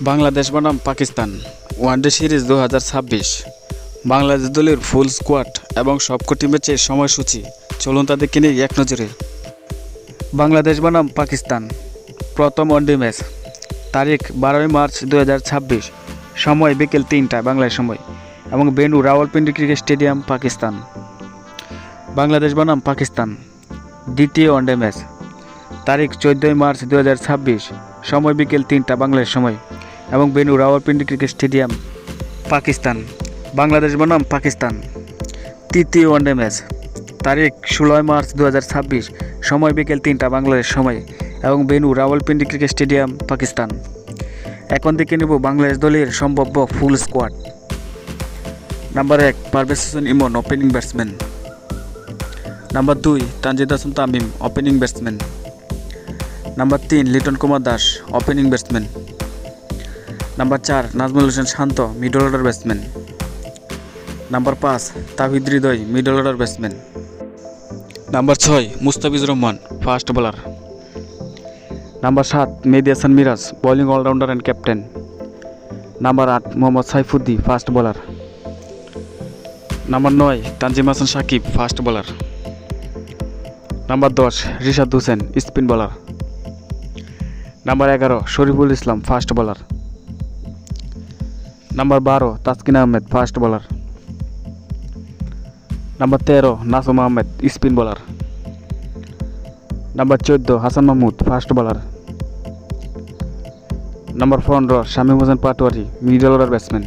বাংলাদেশ বনাম Pakistan. One day series দু হাজার ছাব্বিশ। বাংলাদেশ দলের ফুল স্কোয়াড এবং সবকটি ম্যাচের সময়সূচি। চলুন তাদেরকে নিয়ে এক নজরে। বাংলাদেশ বনাম পাকিস্তান। প্রথম ওয়ানডে ম্যাচ। তারিখ বারোই মার্চ দু হাজার ছাব্বিশ। সময় বিকেল তিনটায় বাংলায় সময়। এবং বেনু রাওয়ালপিন্ডি ক্রিকেট স্টেডিয়াম পাকিস্তান। বাংলাদেশ বনাম পাকিস্তান। দ্বিতীয় ওয়ানডে ম্যাচ। তারিখ চোদ্দোই মার্চ দু হাজার ছাব্বিশ। সময় বিকেল তিনটা বাংলার সময়। এবং বেনু রাওয়ালপিন্ডি ক্রিকেট স্টেডিয়াম, পাকিস্তান। বাংলাদেশ বনাম পাকিস্তান। তৃতীয় ওয়ানডে ম্যাচ। তারিখ ষোলোই মার্চ দু হাজার ছাব্বিশ, সময় বিকেল তিনটা বাংলাদেশ সময় এবং বেনু রাওয়ালপিন্ডি ক্রিকেট স্টেডিয়াম, পাকিস্তান। এখন থেকে নেব বাংলাদেশ দলের সম্ভাব্য ফুল স্কোয়াড। নাম্বার এক, Parvez Hossain Emon, opening batsman. Number দুই, Tanzid Hasan Tamim, opening batsman. Number তিন, Liton Kumar Das, opening batsman. Number চার Najmul Hossain Shanto middle order batsman number পাঁচ Towhid Hridoy middle order batsman number ছয় Mustafizur Rahman fast bowler number সাত Mehedi Hasan Miraz bowling allrounder and captain number আট Mohammad Saifuddin fast bowler number নয় Tanzim Hasan Sakib fast bowler number দশ Rishad Hossain spin bowler number এগারো Shoriful Islam fast bowler number বারো, Taskin Ahmed fast bowler number তেরো, Nasum Ahmed spin bowler number চোদ্দ, Hasan Mahmud fast bowler number পনেরো, Shamim Hossain Patwari middle order batsman